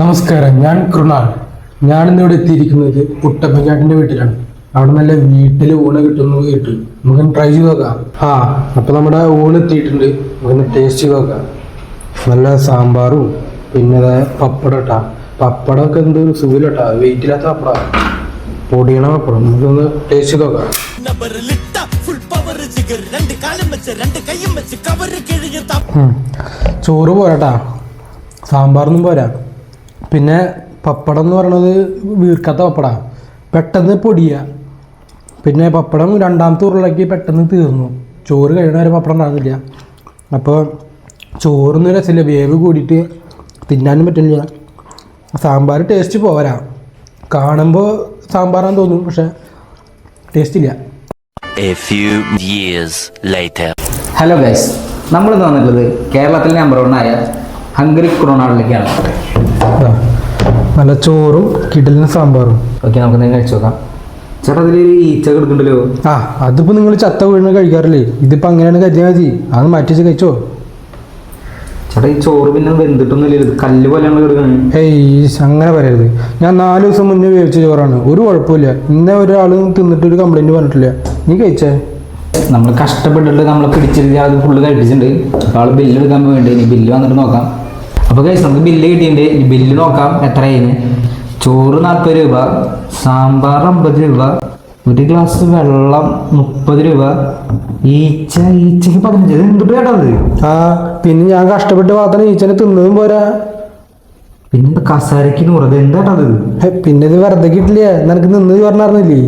നമസ്കാരം ഞാൻ കൃണാൾ. ഞാനിന്നിവിടെ എത്തിയിരിക്കുന്നത് കുട്ടപ്പഞ്ചാട്ടിന്റെ വീട്ടിലാണ്. അവിടെ നല്ല വീട്ടിൽ ഊണ് കിട്ടുന്നു കേട്ടു. നമുക്ക് ട്രൈ ചെയ്ത് നോക്കാം. ആ അപ്പൊ നമ്മുടെ ഊണ് എത്തിയിട്ടുണ്ട്. നമുക്കൊന്ന് ടേസ്റ്റ് ചെയ്ത് നോക്കാം. നല്ല സാമ്പാറും പിന്നെ പപ്പടം ഇട്ടാ പപ്പടമൊക്കെ എന്ത് വെയിറ്റ് ഇല്ലാത്ത പപ്പടം. പൊടിയണ പപ്പടം. നമുക്കൊന്ന് ടേസ്റ്റ് ചെയ്ത് നോക്കാം. ചോറ് പോരാട്ടാ സാമ്പാറൊന്നും പോരാ. പിന്നെ പപ്പടം എന്ന് പറയണത് വീർക്കാത്ത പപ്പടമാണ് പെട്ടെന്ന് പൊടിയ. പിന്നെ പപ്പടം രണ്ടാമത്തെ ഉരുളക്കി പെട്ടെന്ന് തീർന്നു. ചോറ് കഴിയണ വരെ പപ്പടം ഉണ്ടാകുന്നില്ല അപ്പോൾ ചോറൊന്നും രസമില്ല. വേവ് കൂടിയിട്ട് തിന്നാനും പറ്റുന്നില്ല. സാമ്പാർ ടേസ്റ്റ് പോരാ. കാണുമ്പോൾ സാമ്പാറാന്ന് തോന്നും പക്ഷേ ടേസ്റ്റ് ഇല്ല. A few years later. Hello guys നമ്മൾ വന്നിട്ടുള്ളത് കേരളത്തിലെ നമ്പർ വൺ ആയ ഹംഗറി കുറോണകളിലേക്കാണ് ഇതാ, നല്ല ചോറും കിടലിന് സാമ്പാറും. ഓക്കെ നമുക്ക് എന്തെങ്കിലും കഴിച്ചു നോക്കാം. ചേട്ടാ അതിലൊരു ഈച്ച കിടക്കുന്നുണ്ടല്ലോ ആ അതിപ്പോ നിങ്ങൾ ചത്ത വീഴുന്ന കഴിക്കാറില്ലേ? ഇതിപ്പോ അങ്ങനെയാണ് കരുതിയാൽ മതി. അത് മാറ്റിച്ച് കഴിച്ചോ? ചേട്ടാ ഈ ചോറ് പിന്നെ വെന്തിട്ടൊന്നുമില്ല കല്ല് പോലെയാണ് ഏയ് അങ്ങനെ പറയരുത്. ഞാൻ നാല് ദിവസം മുന്നേ വേവിച്ച ചോറാണ്. ഒരു കുഴപ്പമില്ല. ഇന്നേ ഒരാൾ തിന്നിട്ട് ഒരു കംപ്ലൈന്റ് പറഞ്ഞിട്ടില്ല. നീ കഴിച്ചേ? നമ്മൾ കഷ്ടപ്പെട്ടിട്ട് നമ്മളെ പിടിച്ചിരുത്തി അത് ഫുള്ള് കഴിപ്പിച്ചിട്ടുണ്ട്. ആൾ ബില്ല് എടുക്കാൻ വേണ്ടി ഇനി ബില്ല് വന്നിട്ട് നോക്കാം. അപ്പോൾ ഗൈസ് നമുക്ക് ബില്ല് കിട്ടിയിട്ടുണ്ട്. ഈ ബില്ല് നോക്കാം. എത്ര ആയിന് ചോറ് നാൽപ്പത് രൂപ സാമ്പാർ അമ്പത് രൂപ ഒരു ഗ്ലാസ് വെള്ളം മുപ്പത് രൂപ ഈച്ച ഈച്ചക്ക് പതിനഞ്ച്. എന്തിട്ട് കേട്ടത് ആ പിന്നെ ഞാൻ കഷ്ടപ്പെട്ട് മാത്രം ഈച്ചനെ തിന്നതും പോരാ. പിന്നെ കസാരക്ക് നൂറത് എന്താട്ടത് കേട്ടത് പിന്നെ ഇത് വെറുതെ കിട്ടില്ലേ? നിനക്ക് നിന്ന് പറഞ്ഞറിഞ്ഞില്ലേ